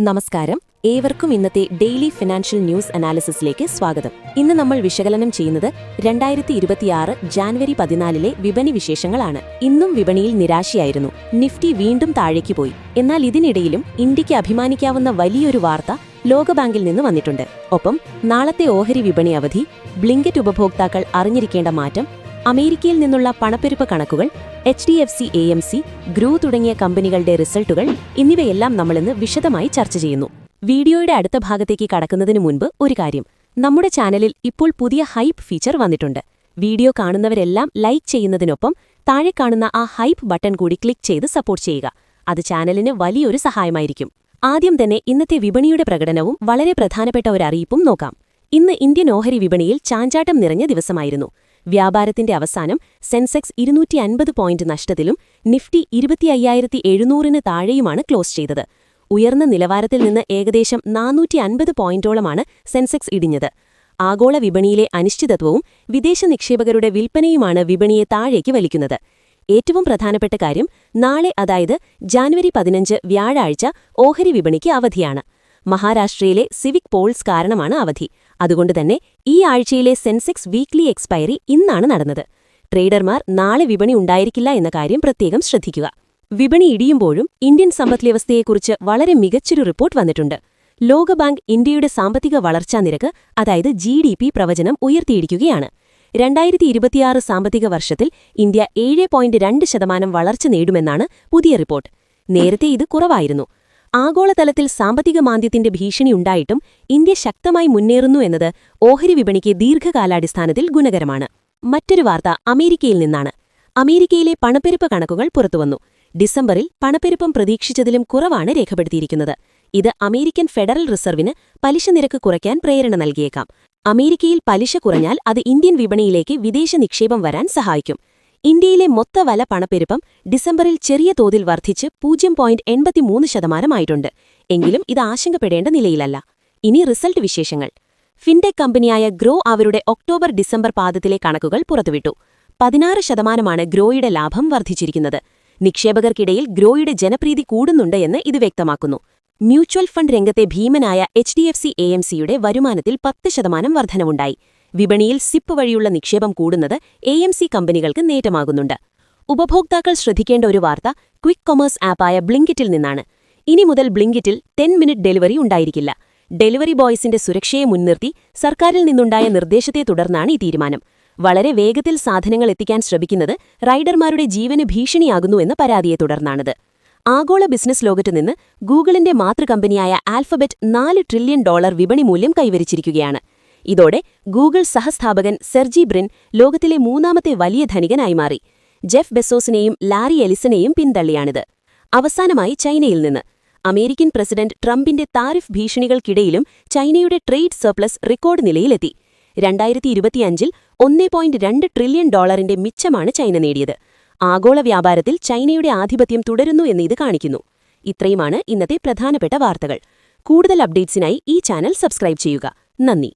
നമസ്കാരം. ഏവർക്കും ഇന്നത്തെ ഡെയിലി ഫിനാൻഷ്യൽ ന്യൂസ് അനാലിസിസിലേക്ക് സ്വാഗതം. ഇന്ന് നമ്മൾ വിശകലനം ചെയ്യുന്നത് രണ്ടായിരത്തി ഇരുപത്തിയാറ് ജാനുവരി പതിനാലിലെ വിപണി വിശേഷങ്ങളാണ്. ഇന്നും വിപണിയിൽ നിരാശയായിരുന്നു. നിഫ്റ്റി വീണ്ടും താഴേക്ക് പോയി. എന്നാൽ ഇതിനിടയിലും ഇന്ത്യയ്ക്ക് അഭിമാനിക്കാവുന്ന വലിയൊരു വാർത്ത ലോകബാങ്കിൽ നിന്ന് വന്നിട്ടുണ്ട്. ഒപ്പം നാളത്തെ ഓഹരി വിപണി അവധി ബ്ലിങ്കറ്റ് ഉപഭോക്താക്കൾ അറിഞ്ഞിരിക്കേണ്ട മാറ്റം അമേരിക്കയിൽ നിന്നുള്ള പണപ്പെരുപ്പ കണക്കുകൾ H D F C A M C ഗ്രൂ തുടങ്ങിയ കമ്പനികളുടെ റിസൾട്ടുകൾ എന്നിവയെല്ലാം നമ്മളിന്ന് വിശദമായി ചർച്ച ചെയ്യുന്നു. വീഡിയോയുടെ അടുത്ത ഭാഗത്തേക്ക് കടക്കുന്നതിന് മുൻപ് ഒരു കാര്യം. നമ്മുടെ ചാനലിൽ ഇപ്പോൾ പുതിയ ഹൈപ്പ് ഫീച്ചർ വന്നിട്ടുണ്ട്. വീഡിയോ കാണുന്നവരെല്ലാം ലൈക്ക് ചെയ്യുന്നതിനൊപ്പം താഴെ കാണുന്ന ആ ഹൈപ്പ് ബട്ടൺ കൂടി ക്ലിക്ക് ചെയ്ത് സപ്പോർട്ട് ചെയ്യുക. അത് ചാനലിന് വലിയൊരു സഹായമായിരിക്കും. ആദ്യം തന്നെ ഇന്നത്തെ വിപണിയുടെ പ്രകടനവും വളരെ പ്രധാനപ്പെട്ട ഒരു അറിയിപ്പും നോക്കാം. ഇന്ന് ഇന്ത്യൻ ഓഹരി വിപണിയിൽ ചാഞ്ചാട്ടം നിറഞ്ഞ ദിവസമായിരുന്നു. വ്യാപാരത്തിന്റെ അവസാനം സെൻസെക്സ് ഇരുന്നൂറ്റി അൻപത് പോയിന്റ് നഷ്ടത്തിലും നിഫ്റ്റി ഇരുപത്തി അയ്യായിരത്തി എഴുന്നൂറിന് താഴെയുമാണ് ക്ലോസ് ചെയ്തത്. ഉയർന്ന നിലവാരത്തിൽ നിന്ന് ഏകദേശം നാനൂറ്റി അൻപത് പോയിന്റോളമാണ് സെൻസെക്സ് ഇടിഞ്ഞത്. ആഗോള വിപണിയിലെ അനിശ്ചിതത്വവും വിദേശ നിക്ഷേപകരുടെ വിൽപ്പനയുമാണ് വിപണിയെ താഴേക്ക് വലിക്കുന്നത്. ഏറ്റവും പ്രധാനപ്പെട്ട കാര്യം നാളെ അതായത് ജാനുവരി പതിനഞ്ച് വ്യാഴാഴ്ച ഓഹരി വിപണിക്ക് അവധിയാണ്. മഹാരാഷ്ട്രയിലെ സിവിക് പോൾസ് കാരണമാണ് അവധി. അതുകൊണ്ടുതന്നെ ഈ ആഴ്ചയിലെ സെൻസെക്സ് വീക്ക്ലി എക്സ്പയറി ഇന്നാണ് നടന്നത്. ട്രേഡർമാർ നാളെ വിപണി ഉണ്ടായിരിക്കില്ല എന്ന കാര്യം പ്രത്യേകം ശ്രദ്ധിക്കുക. വിപണി ഇടിയുമ്പോഴും ഇന്ത്യൻ സമ്പദ്വ്യവസ്ഥയെക്കുറിച്ച് വളരെ മികച്ചൊരു റിപ്പോർട്ട് വന്നിട്ടുണ്ട്. ലോകബാങ്ക് ഇന്ത്യയുടെ സാമ്പത്തിക വളർച്ചാ നിരക്ക് അതായത് ജി ഡി പി പ്രവചനം ഉയർത്തിയിരിക്കുകയാണ് രണ്ടായിരത്തി ഇരുപത്തിയാറ് സാമ്പത്തിക വർഷത്തിൽ ഇന്ത്യ ഏഴ് പോയിന്റ് രണ്ട് ശതമാനം വളർച്ച നേടുമെന്നാണ് പുതിയ റിപ്പോർട്ട്. നേരത്തെ ഇത് കുറവായിരുന്നു. ആഗോളതലത്തിൽ സാമ്പത്തിക മാന്ദ്യത്തിന്റെ ഭീഷണിയുണ്ടായിട്ടും ഇന്ത്യ ശക്തമായി മുന്നേറുന്നു എന്നത് ഓഹരി വിപണിക്ക് ദീർഘകാലാടിസ്ഥാനത്തിൽ ഗുണകരമാണ്. മറ്റൊരു വാർത്ത അമേരിക്കയിൽ നിന്നാണ്. അമേരിക്കയിലെ പണപ്പെരുപ്പ് കണക്കുകൾ പുറത്തുവന്നു. ഡിസംബറിൽ പണപ്പെരുപ്പം പ്രതീക്ഷിച്ചതിലും കുറവാണ് രേഖപ്പെടുത്തിയിരിക്കുന്നത്. ഇത് അമേരിക്കൻ ഫെഡറൽ റിസർവിന് പലിശ നിരക്ക് കുറയ്ക്കാൻ പ്രേരണ നൽകിയേക്കാം. അമേരിക്കയിൽ പലിശ കുറഞ്ഞാൽ അത് ഇന്ത്യൻ വിപണിയിലേക്ക് വിദേശ നിക്ഷേപം വരാൻ സഹായിക്കും. ഇന്ത്യയിലെ മൊത്തവല പണപ്പെരുപ്പം ഡിസംബറിൽ ചെറിയ തോതിൽ വർദ്ധിച്ച് പൂജ്യം പോയിന്റ് എൺപത്തിമൂന്ന് ശതമാനമായിട്ടുണ്ട്. എങ്കിലും ഇത് ആശങ്കപ്പെടേണ്ട നിലയിലല്ല. ഇനി റിസൾട്ട് വിശേഷങ്ങൾ. ഫിൻടെക് കമ്പനിയായ ഗ്രോ അവരുടെ ഒക്ടോബർ ഡിസംബർ പാദത്തിലെ കണക്കുകൾ പുറത്തുവിട്ടു. പതിനാറ് ശതമാനമാണ് ഗ്രോയുടെ ലാഭം വർദ്ധിച്ചിരിക്കുന്നത്. നിക്ഷേപകർക്കിടയിൽ ഗ്രോയുടെ ജനപ്രീതി കൂടുന്നുണ്ട് എന്ന് ഇത് വ്യക്തമാക്കുന്നു. മ്യൂച്വൽ ഫണ്ട് രംഗത്തെ ഭീമനായ H D F C A M സിയുടെ വരുമാനത്തിൽ പത്ത് ശതമാനം വർധനവുണ്ടായി. വിപണിയിൽ സിപ്പ് വഴിയുള്ള നിക്ഷേപം കൂടുന്നത് എ കമ്പനികൾക്ക് നേട്ടമാകുന്നുണ്ട്. ഉപഭോക്താക്കൾ ശ്രദ്ധിക്കേണ്ട ഒരു വാർത്ത ക്വിക്ക് കൊമേഴ്സ് ആപ്പായ ബ്ലിങ്കിറ്റിൽ നിന്നാണ്. ഇനി മുതൽ ബ്ലിങ്കിറ്റിൽ ടെൻ മിനിറ്റ് ഡെലിവറി ഉണ്ടായിരിക്കില്ല. ഡെലിവറി ബോയ്സിന്റെ സുരക്ഷയെ മുൻനിർത്തി സർക്കാരിൽ നിന്നുണ്ടായ നിർദ്ദേശത്തെ തുടർന്നാണ് ഈ തീരുമാനം. വളരെ വേഗത്തിൽ സാധനങ്ങൾ എത്തിക്കാൻ ശ്രമിക്കുന്നത് റൈഡർമാരുടെ ജീവന് ഭീഷണിയാകുന്നുവെന്ന് പരാതിയെ തുടർന്നാണിത്. ആഗോള ബിസിനസ് ലോകത്തുനിന്ന് ഗൂഗിളിന്റെ മാതൃകമ്പനിയായ ആൽഫബറ്റ് നാല് ട്രില്യൺ ഡോളർ വിപണി മൂല്യം കൈവരിച്ചിരിക്കുകയാണ്. ഇതോടെ ഗൂഗിൾ സഹസ്ഥാപകൻ സെർജി ബ്രിൻ ലോകത്തിലെ മൂന്നാമത്തെ വലിയ ധനികനായി മാറി. ജെഫ് ബെസോസിനെയും ലാരി എലിസനെയും പിന്തള്ളിയാണിത്. അവസാനമായി ചൈനയിൽ നിന്ന്. അമേരിക്കൻ പ്രസിഡന്റ് ട്രംപിന്റെ താരിഫ് ഭീഷണികൾക്കിടയിലും ചൈനയുടെ ട്രേഡ് സർപ്ലസ് റെക്കോർഡ് നിലയിലെത്തി. രണ്ടായിരത്തി ഇരുപത്തിയഞ്ചിൽ ഒന്നേ പോയിന്റ് രണ്ട് ട്രില്യൺ ഡോളറിന്റെ മിച്ചമാണ് ചൈന നേടിയത്. ആഗോള വ്യാപാരത്തിൽ ചൈനയുടെ ആധിപത്യം തുടരുന്നു എന്ന് ഇത് കാണിക്കുന്നു. ഇത്രയുമാണ് ഇന്നത്തെ പ്രധാനപ്പെട്ട വാർത്തകൾ. കൂടുതൽ അപ്ഡേറ്റ്സിനായി ഈ ചാനൽ സബ്സ്ക്രൈബ് ചെയ്യുക. നന്ദി.